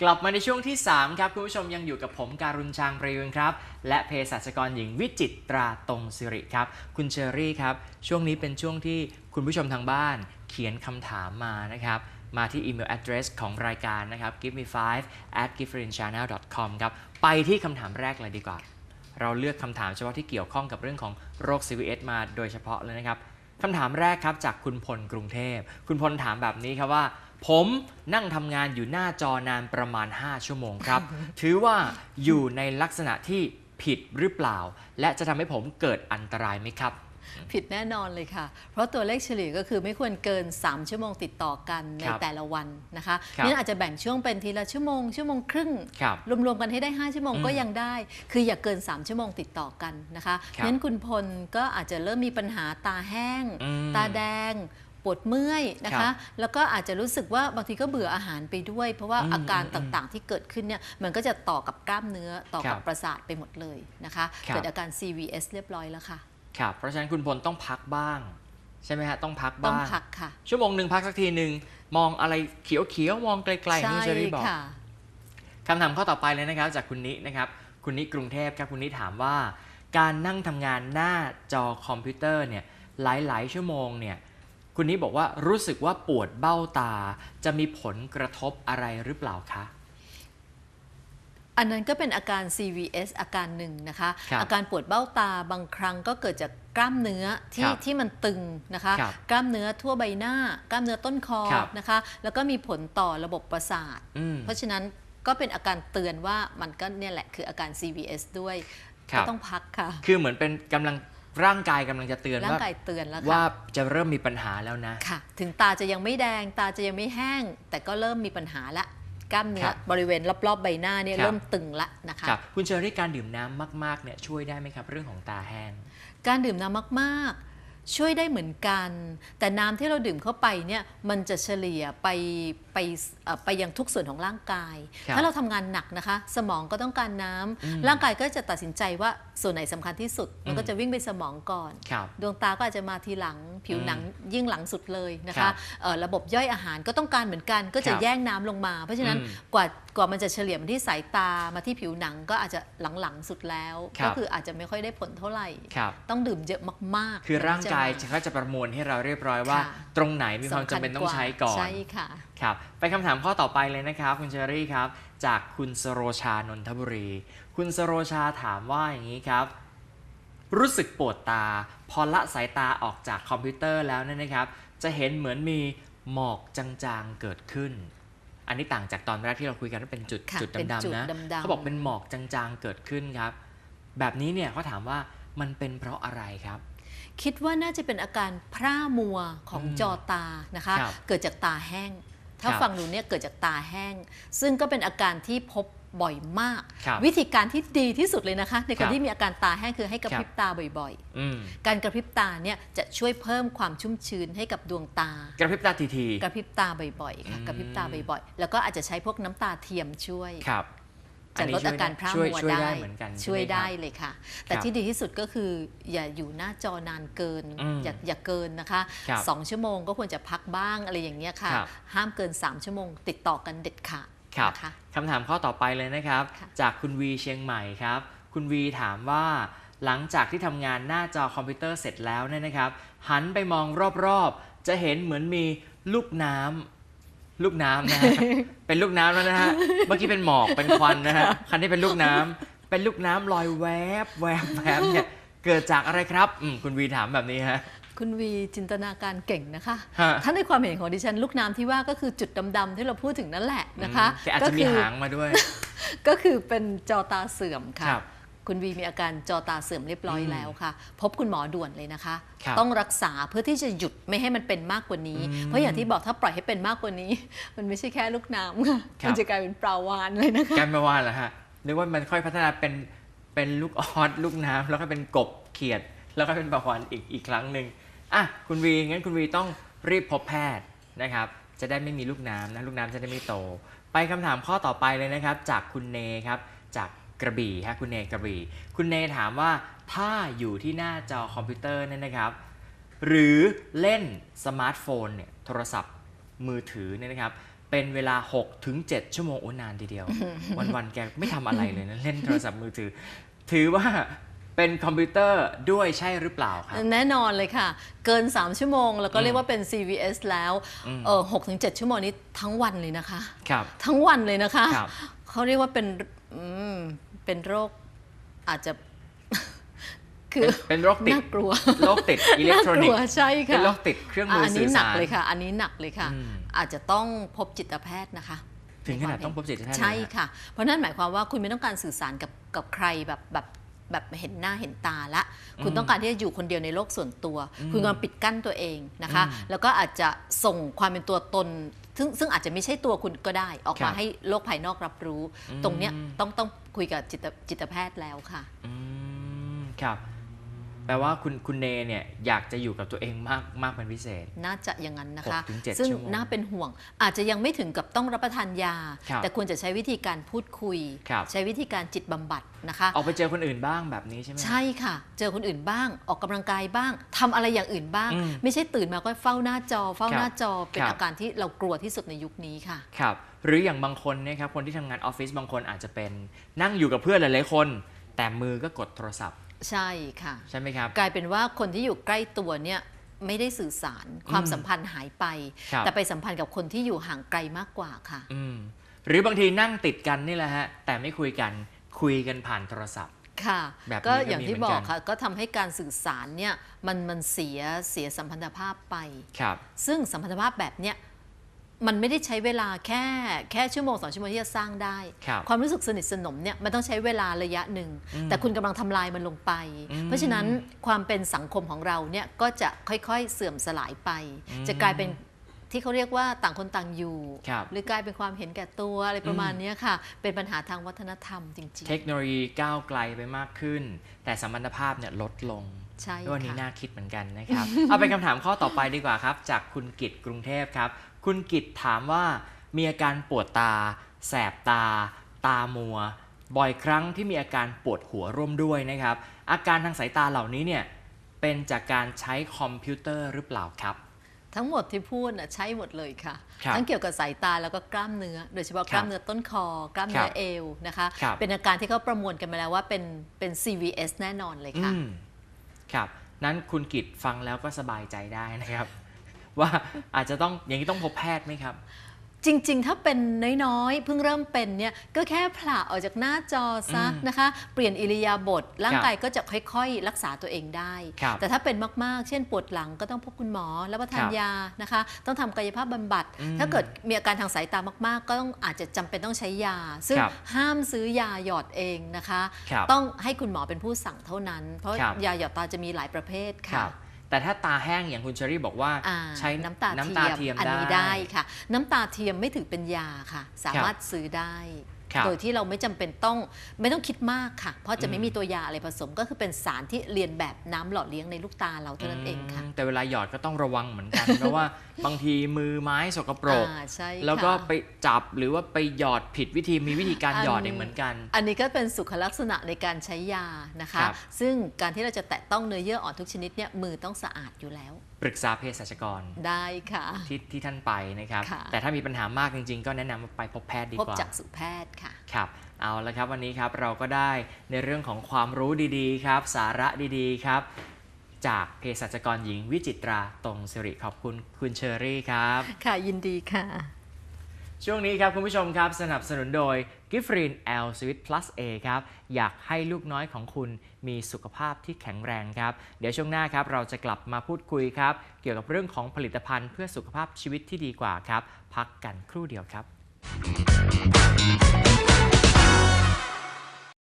กลับมาในช่วงที่ 3 ครับ คุณผู้ชมยังอยู่กับผมการุณชางประยุนครับ และเภสัชกรหญิงวิจิตราตรงสิริครับ คุณเชอรี่ครับ ช่วงนี้เป็นช่วงที่คุณผู้ชมทางบ้านเขียนคำถามมานะครับ มาที่อีเมล address ของรายการนะครับ give me 5 at g i f f e r i n channel com ครับ ไปที่คำถามแรกเลยดีกว่า เราเลือกคำถามเฉพาะที่เกี่ยวข้องกับเรื่องของโรค CVS มาโดยเฉพาะเลยนะครับคำถามแรกครับจากคุณพลกรุงเทพ คุณพลถามแบบนี้ครับว่า ผมนั่งทำงานอยู่หน้าจอนานประมาณ 5 ชั่วโมงครับ ถือว่าอยู่ในลักษณะที่ผิดหรือเปล่า และจะทำให้ผมเกิดอันตรายไหมครับผิดแน่นอนเลยค่ะ เพราะตัวเลขเฉลี่ยก็คือไม่ควรเกิน 3 ชั่วโมงติดต่อกันในครับแต่ละวันนะคะครับนี่อาจจะแบ่งช่วงเป็นทีละชั่วโมง ชั่วโมงครึ่งครับรวมๆกันให้ได้ 5 ชั่วโมงอืมก็ยังได้ คืออย่าเกิน 3 ชั่วโมงติดต่อกันนะคะครับงั้นคุณพลก็อาจจะเริ่มมีปัญหาตาแห้งอืมตาแดง ปวดเมื่อยนะครัคะ บแล้วก็อาจจะรู้สึกว่าบางทีก็เบื่ออาหารไปด้วย เพราะว่าอืมอาการอืมต่างๆที่เกิดขึ้นเนี่ยมันก็จะต่อกับกล้ามเนื้อต่อกับครับประสาทไปหมดเลยนะคะ ครับ เกิดอาการ CVS เรียบร้อยแล้วค่ะ ครับเพราะฉะนั้นคุณพลต้องพักบ้าง ใช่ไหมฮะต้องพักต้องบ้าง พักค่ะชั่วโมงหนึ่งพักสักทีหนึ่งมองอะไรเขียวๆมองไกลๆนี่เชอรี่บอก ค่ะ คำถามข้อต่อไปเลยนะครับจากคุณนินะครับ คุณนิกรุงเทพครับคุณนิถามว่า การนั่งทำงานหน้าจอคอมพิวเตอร์เนี่ยหลายๆ ชั่วโมงเนี่ย คุณนิบอกว่ารู้สึกว่าปวดเบ้าตาจะมีผลกระทบอะไรหรือเปล่าคะ อันนั้นก็เป็นอาการ CVS อาการหนึ่งนะคะครับอาการปวดเบ้าตาบางครั้งก็เกิดจากกล้ามเนื้อที่ครับที่มันตึงนะคะครับกล้ามเนื้อทั่วใบหน้า กล้ามเนื้อต้นคอครับนะคะ แล้วก็มีผลต่อระบบประสาทอืมเพราะฉะนั้นก็เป็นอาการเตือนว่ามันก็เนี่ยแหละคืออาการ CVS ด้วยครัก็บต้องพักค่ะ คือเหมือนเป็นกำลัง ร่างกายกำลังจะเตือนร่างว่ากายเตือนแล้วว่าค่ะจะเริ่มมีปัญหาแล้วนะค่ะ ถึงตาจะยังไม่แดง ตาจะยังไม่แห้ง แต่ก็เริ่มมีปัญหาละกล้ามเนื้อครับบริเวณรอบๆใบหน้าเนี่ยครับเริ่มตึงละนะคะครับคุณเชอรี่การดื่มน้ำมากๆเนี่ยช่วยได้ไหมครับ เรื่องของตาแห้ง การดื่มน้ำมากๆ ช่วยได้เหมือนกัน แต่น้ำที่เราดื่มเข้าไปเนี่ยมันจะเฉลี่ยไปไปเอ่อไปยังทุกส่วนของร่างกายครับถ้าเราทำงานหนักนะคะ สมองก็ต้องการน้ำอืมร่างกายก็จะตัดสินใจว่าส่วนไหนสำคัญที่สุด มันอืก็มจะวิ่งไปสมองก่อนครับดวงตาก็อาจจะมาทีหลังผิวหนังยิ่งหลังสุดเลยนะครัคะบเอ่อระบบย่อยอาหารก็ต้องการเหมือนกัน ก็จะครับแย่งน้ำลงมา เพราะฉะนั้นอืมกว่ากว่ามันจะเฉลี่ยมาที่สายตามาที่ผิวหนังก็อาจจะหลังๆสุดแล้วครับก็คืออาจจะไม่ค่อยได้ผลเท่าไหร่ครับต้องดื่มเยอะมากๆ คือร่างกายถึก็จะประมวลให้เราเรียบร้อยว่าค่ะตรงไหนมีความจำเป็นต้องใช้ก่อนใช่ค่ะครับไปคำถามข้อต่อไปเลยนะครับคุณเชอรี่ครับ จากคุณสโรชานนทบุรี คุณสโรชาถามว่าอย่างนี้ครับ รู้สึกปวดตา พอละสายตาออกจากคอมพิวเตอร์แล้วเนี่ยนะครับ จะเห็นเหมือนมีหมอกจางๆเกิดขึ้น อันนี้ต่างจากตอนแรกที่เราคุยกันว่าเป็นจุดค่ะจุดเป็นจุดดำๆนะดำๆเขาบอกเป็นหมอกจางๆเกิดขึ้นครับ แบบนี้เนี่ยเขาถามว่ามันเป็นเพราะอะไรครับ คิดว่าน่าจะเป็นอาการพร่ามัวของอืมจอตานะคะครับเกิดจากตาแห้ง ถ้าครับฟังดูเนี่ยเกิดจากตาแห้ง ซึ่งก็เป็นอาการที่พบ บ่อยมากครับวิธีการที่ดีที่สุดเลยนะคะ ในคครันบที่มีอาการตาแห้งคือให้กระพริบครับตาบ่อยอืมๆการกระพริบตาเนี่ยจะช่วยเพิ่มความชุ่มชื้นให้กับดวงตา กระพริบตาทีกระพริบตาบ่อยๆค่ะอืมกระพริบตาบ่อยๆ แล้วก็อาจจะใช้พวกน้ำตาเทียมช่วยๆครับจะลดอาการพร่าช่วยมัวช่วยได้ได้เหมือนกันใช่ช่วยไหมครับได้เลยค่ะ แต่ครับที่ดีที่สุดก็คืออย่าอยู่หน้าจอนานเกินอืมอย่าอย่าเกินนะคะครับสองชั่วโมงก็ควรจะพักบ้างอะไรอย่างเงี้ยค่ะครับห้ามเกิน 3 ชั่วโมง ติดต่อกันเด็ดขาด ครับนะคะคำถามข้อต่อไปเลยนะครับค่ะจากคุณวีเชียงใหม่ครับ คุณวีถามว่า หลังจากที่ทำงานหน้าจอคอมพิวเตอร์เสร็จแล้วเนี่ยนะครับ หันไปมองรอบๆ จะเห็นเหมือนมีลูกน้ำลูกน้ำนะฮะเป็นลูกน้ำแล้วนะฮะเมื่อกี้เป็นหมอกเป็นควันนะฮะคันนี้เป็นลูกน้ำเป็นลูกน้ำลอยแวบแวบแวบเนี่ยเกิดจากอะไรครับอืมคุณวีถามแบบนี้ฮะ คุณวีจินตนาการเก่งนะคะ ฮะ ถ้าในความเห็นของดิฉันลูกน้ำที่ว่าก็คือจุดดำๆที่เราพูดถึงนั่นแหละนะคะอืมแกอาจจะมีหางมาด้วย ก็คือเป็นจอตาเสื่อมค่ะ ครับคุณวีมีอาการจอตาเสื่อมเรียบร้อยอืมแล้วค่ะ พบคุณหมอด่วนเลยนะคะ ครับต้องรักษาเพื่อที่จะหยุดไม่ให้มันเป็นมากกว่านี้ อืมเพราะอย่างที่บอกถ้าปล่อยให้เป็นมากกว่านี้ มันไม่ใช่แค่ลูกน้ำค่ะครับ มันจะกลายเป็นปลาวานเลยนะคะ กันไม่ว่าเหรอฮะนึกว่ามันค่อยพัฒนาเป็นเป็นลูกออสลูกน้ำแล้วก็เป็นกบเขียด แล้วก็เป็นปลาหวานอีกอีกครั้งหนึ่งอะคุณวีงั้นคุณวีต้องรีบพบแพทย์นะครับ จะได้ไม่มีลูกน้ำนะลูกน้ำจะได้ไม่โต ไปคำถามข้อต่อไปเลยนะครับ จากคุณเนครับจากกระบี่ฮะคุณเนกระบี่ คุณเนถามว่าถ้าอยู่ที่หน้าจอคอมพิวเตอร์เนี่ยนะครับ หรือเล่นสมาร์ทโฟนเนี่ยโทรศัพท์มือถือเนี่ยนะครับ เป็นเวลา6ถึง7ชั่วโมงโอ้นานทีเดียว วันๆแกไม่ทำอะไรเลยนะ เล่นโทรศัพท์มือถือ ถือว่า เป็นคอมพิวเตอร์ด้วยใช่หรือเปล่าครับ แน่นอนเลยค่ะ เกิน 3 ชั่วโมง แล้วก็เรียกว่าเป็น CVS แล้วอืมเออหกถึงเจ็ดชั่วโมงนี้ทั้งวันเลยนะคะ ครับ ทั้งวันเลยนะคะครับ เขาเรียกว่าเป็นอืมเป็นโรคอาจจะ คือเป็นเป็นโรคติดน่ากลัวโรคติดอิเล็กทรอนิกากส์ลัวใช่เป็นค่ะโรคติดเครื่องมืออันสื่นี้อหนัสากรเลยค่ะ อันนี้หนักเลยค่ะ อืม อาจจะต้องพบจิตแพทย์นะคะ ถึงขนาดต้องพบจิตแพทย์เลยใช่นะค่ะ เพราะนั่นหมายความว่าคุณไม่ต้องการสื่อสารกับกับใครแบบแบบ แบบเห็นหน้าเห็นตาละ คุณต้องการที่จะอยู่คนเดียวในโลกส่วนตัว คุณกำลังปิดกั้นตัวเองนะคะอืมแล้วก็อาจจะส่งความเป็นตัวตนซึ่งซึ่งอาจจะไม่ใช่ตัวคุณก็ได้ ออกครัมาบให้โลกภายนอกรับรู้อืมตรงเนี้ยต้องต้องคุยกับจิตจิตแพทย์แล้วค่ะอืมครับ แปลว่าคุณคุณเนเนี่ยอยากจะอยู่กับตัวเองมากมากเป็นพิเศษ น่าจะอย่างนั้นนะคะหกถึงเจ็ดซึ่งชั่วโมงน่าเป็นห่วง อาจจะยังไม่ถึงกับต้องรับประทานยาครับแต่ควรจะใช้วิธีการพูดคุยครับใช้วิธีการจิตบำบัดนะคะออกไปเจอคนอื่นบ้างแบบนี้ใช่ไหมใช่ค่ะ เจอคนอื่นบ้าง ออกกำลังกายบ้างทำอะไรอย่างอื่นบ้างอืมไม่ใช่ตื่นมาก็เฝ้าหน้าจอ เฝ้าครับหน้าจอเป็นครับอาการที่เรากลัวที่สุดในยุคนี้ค่ะครับหรืออย่างบางคนเนะครับคนที่ทำงานออฟฟิศบางคนอาจจะเป็นนั่งอยู่กับเพื่อนหลายๆคน แต่มือก็กดโทรศัพท์ ใช่ค่ะ ใช่ไหมครับ กลายเป็นว่าคนที่อยู่ใกล้ตัวเนี่ยไม่ได้สื่อสารความอืมสัมพันธ์หายไป ครับ แต่ไปสัมพันธ์กับคนที่อยู่ห่างไกลมากกว่าค่ะ อืมหรือบางทีนั่งติดกันนี่แหละฮะ แต่ไม่คุยกันคุยกันผ่านโทรศัพท์ ค่ะ แบบนี้ก็ก็อย่างมีที่เหมืบอนอกักน ค่ะ ก็ทำให้การสื่อสารเนี่ยมันมันเสียเสียสัมพันธภาพไป ครับ ซึ่งสัมพันธภาพแบบเนี้ย มันไม่ได้ใช้เวลาแค่แค่ชั่วโมงสองชั่วโมงที่จะสร้างได้ครับความรู้สึกสนิทสนมเนี่ยมันต้องใช้เวลาระยะหนึ่งอืมแต่คุณกำลังทำลายมันลงไปอืมเพราะฉะนั้นความเป็นสังคมของเราเนี่ยก็จะค่อยๆเสื่อมสลายไปอืมจะกลายเป็นที่เขาเรียกว่าต่างคนต่างอยู่ครับหรือกลายเป็นความเห็นแก่ตัวอะไรประมาณเนี้ยค่ะ เป็นปัญหาทางวัฒนธรรมจริงเทคโนโลยีก้าวไกลไปมากขึ้น แต่สัมพันธภาพเนี่ยลดลงๆใช่วันนี้ค่ะน่าคิดเหมือนกันนะครับ เอาเป็นคำถามข้อต่อไปดีกว่าครับ จากคุณกิตกรุงเทพครับ คุณกิตถามว่ามีอาการปวดตา แสบตา ตามัว บ่อยครั้งที่มีอาการปวดหัวร่วมด้วยนะครับ อาการทางสายตาเหล่านี้เนี่ยเป็นจากการใช้คอมพิวเตอร์หรือเปล่าครับ ทั้งหมดที่พูดน่ะใช้หมดเลยค่ะครับทั้งเกี่ยวกับสายตาแล้วก็กล้ามเนื้อ โดยเฉพาะกล้ามเนื้อต้นคอ กล้ามเนื้อครับเอวนะคะครับเป็นอาการที่เขาประมวลกันมาแล้วว่าเป็นเป็น CVS แน่นอนเลยค่ะอืมครับนั้นคุณกิตฟังแล้วก็สบายใจได้นะครับ ว่าอาจจะต้องอย่างนี้ต้องพบแพทย์ไหมครับ จริงๆ ถ้าเป็นน้อยๆ เพิ่งเริ่มเป็นเนี่ยก็แค่ผละออกจากหน้าจอซะอืมนะคะ เปลี่ยนอิริยาบถร่างกายก็จะค่อยๆ รักษาตัวเองได้ครับแต่ถ้าเป็นมากๆ เช่นปวดหลังก็ต้องพบคุณหมอแล้วประทานครับยานะคะ ต้องทำกายภาพบำบัดอืมถ้าเกิดมีอาการทางสายตามากๆ ก็ต้องอาจจะจำเป็นต้องใช้ยา ซึ่งครับห้ามซื้อยาหยอดเองนะคะครับต้องให้คุณหมอเป็นผู้สั่งเท่านั้น เพราะครับยาหยอดตาจะมีหลายประเภทคค่ะรับ แต่ถ้าตาแห้งอย่างคุณเชอรี่บอกว่าอ่าใช้น้ำตาน้ำตาเทียมอันได้นี้ได้ค่ะ น้ำตาเทียมไม่ถือเป็นยาค่ะ สามารถซื้อได้ครับ โดยที่เราไม่จำเป็นต้องไม่ต้องคิดมากค่ะ เพราะจะไม่อืมมีตัวยาอะไรผสมก็คือเป็นสารที่เรียนแบบน้ำหล่อเลี้ยงในลูกตาเราเท่านั้นเองค่ะมแต่เวลาหยอดก็ต้องระวังเหมือนกัน เพราะว่าบางทีมือไม้สกปรกอ่าใช่ค่ะแล้วก็ไปจับหรือว่าไปหยอดผิดวิธีมีวิธีการหยอดเองเหมือนกัน อันนี้ก็เป็นสุขลักษณะในการใช้ยานะคะครับซึ่งการที่เราจะแตะต้องเนื้อเยื่ออ่อนทุกชนิดเนี่ยมือต้องสะอาดอยู่แล้ว ปรึกษาเภสัชกรได้ค่ะ ที่ที่ท่านไปนะครับค่ะแต่ถ้ามีปัญหามากจริงๆ ก็แนะนำว่าไปพบแพทย์ดีพบกว่าจากสุแพทย์ค่ะครับเอาละครับวันนี้ครับเราก็ได้ในเรื่องของความรู้ดีๆครับ สาระดีๆครับ จากเภสัชกรหญิงวิจิตราตรงสิริขอบคุณคุณเชอรี่ครับ ค่ะยินดีค่ะ ช่วงนี้ครับ คุณผู้ชมครับ สนับสนุนโดยกิฟรีน L Sweet Plus A ครับ อยากให้ลูกน้อยของคุณมีสุขภาพที่แข็งแรงครับ เดี๋ยวช่วงหน้าครับ เราจะกลับมาพูดคุยครับ เกี่ยวกับเรื่องของผลิตภัณฑ์เพื่อสุขภาพชีวิตที่ดีกว่าครับ พักกันครู่เดียวครับ